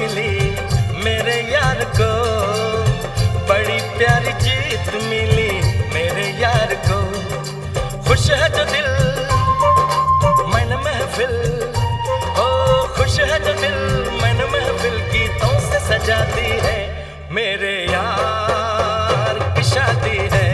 मिली मेरे यार को। बड़ी प्यारी जीत मिली मेरे यार को। खुश है जो दिल, मन महफिल। ओ, खुश है जो दिल, मन महफिल गीतों से सजाती है मेरे यार की शादी है।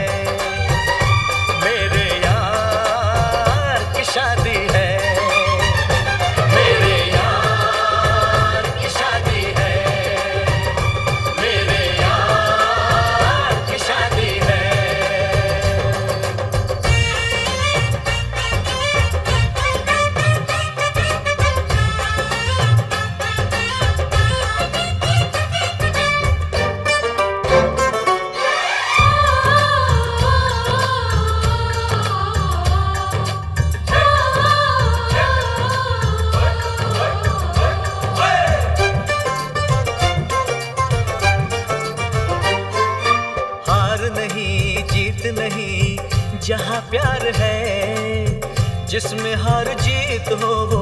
जिसमें हार जीत हो वो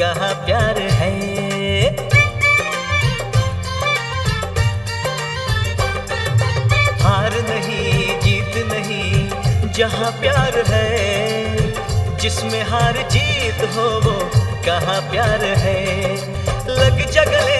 कहा प्यार है? हार नहीं, जीत नहीं, जहाँ प्यार है, जिसमें हार जीत हो वो कहा प्यार है? लग जगले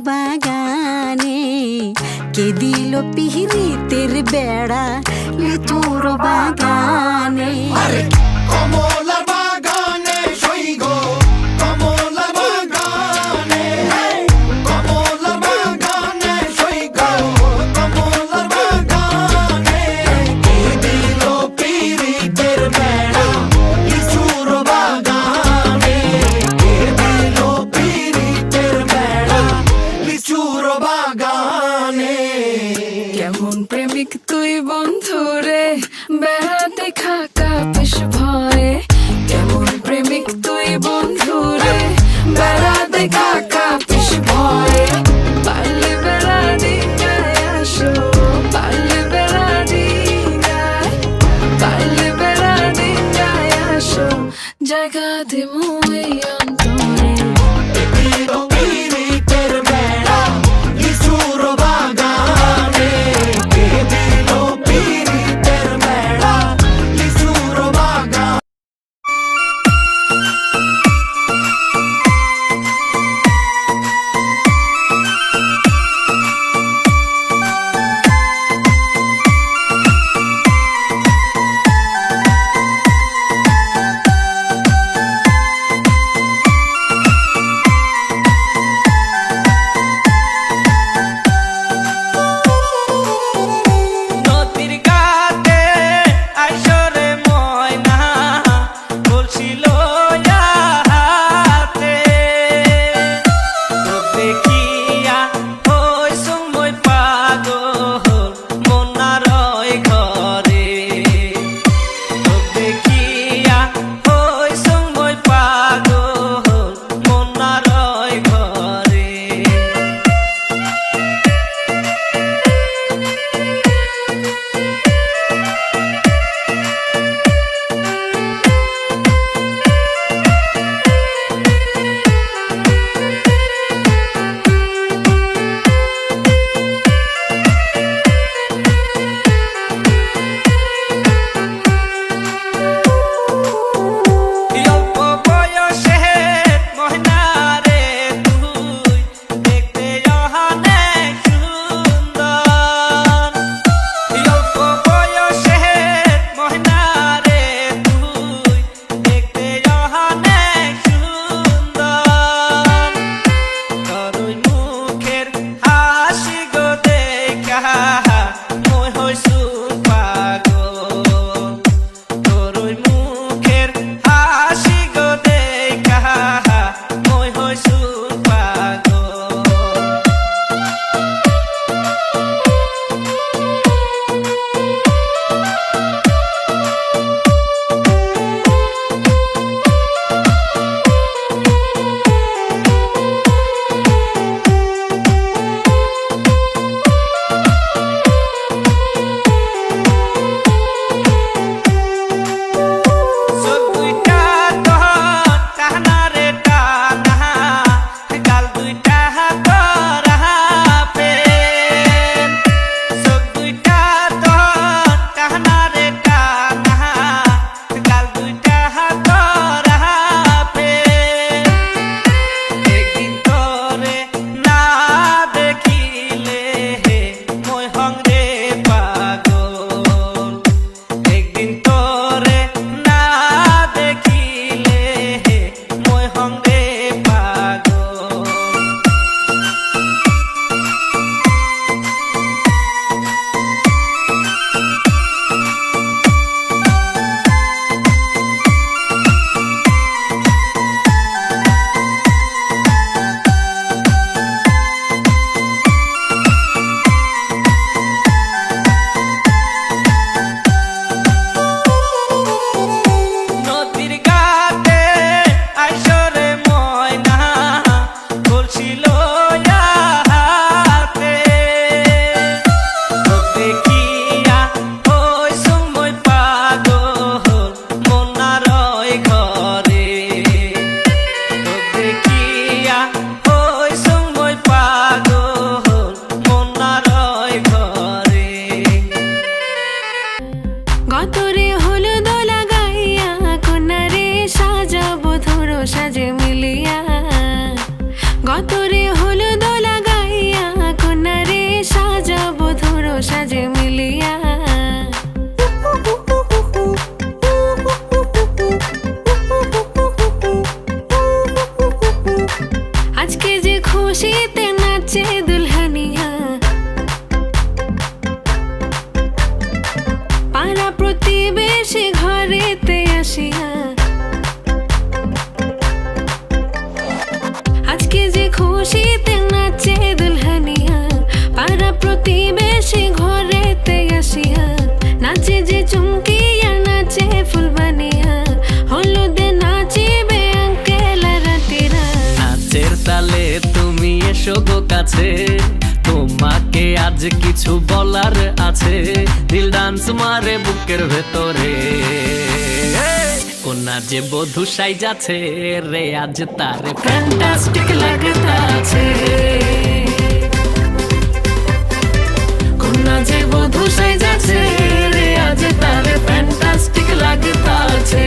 বাগানে কে দিল পিহিতের বেড়া লিচুর বাগানে। কমলার বাগানে কোনা যে বধু সাই যাচ্ছে রে, আজ তার ফ্যান্টাস্টিক লাগতাছে কন্যা যে বধু সাই যাচ্ছে রে, আজ তার ফ্যান্টাস্টিক লাগতাছে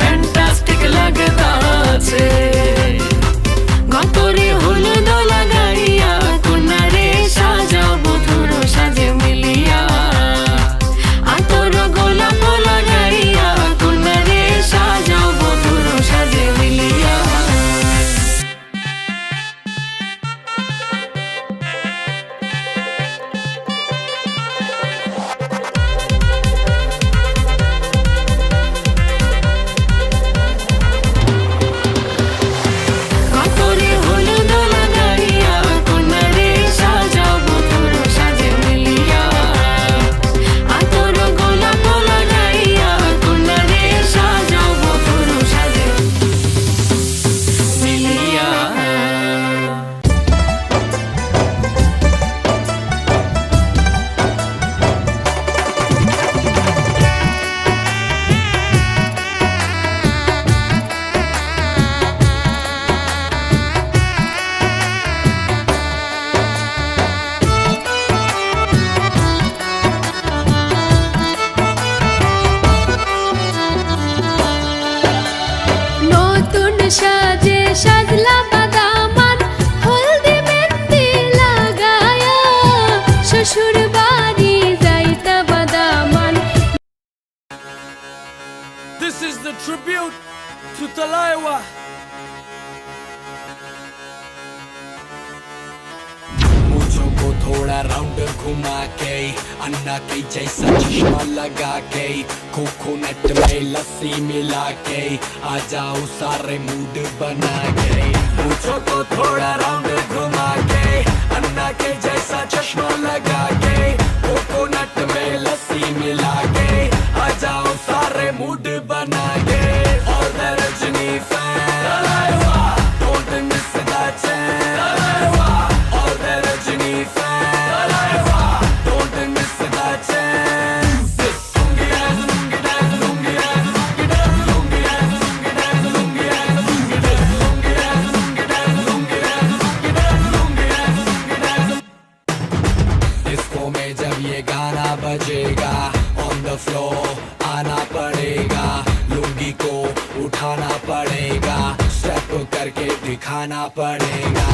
के चश्मा लगा के कोकोनट में लस्सी मिला के, आ जाओ सारे मूड बना के। पूछो तो थोड़ा राउंड घुमा के, अन्ना के जैसा चश्मा लगा के कोकोनट में लस्सी मिला के, आ जाओ सारे मूड बना के। और रजनी fan पड़ेगा। स्टेप करके दिखाना पड़ेगा।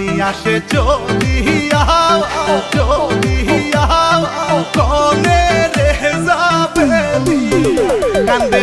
যাত্রী আসে যদি চলিয়া কনে রে যাবে কান্দে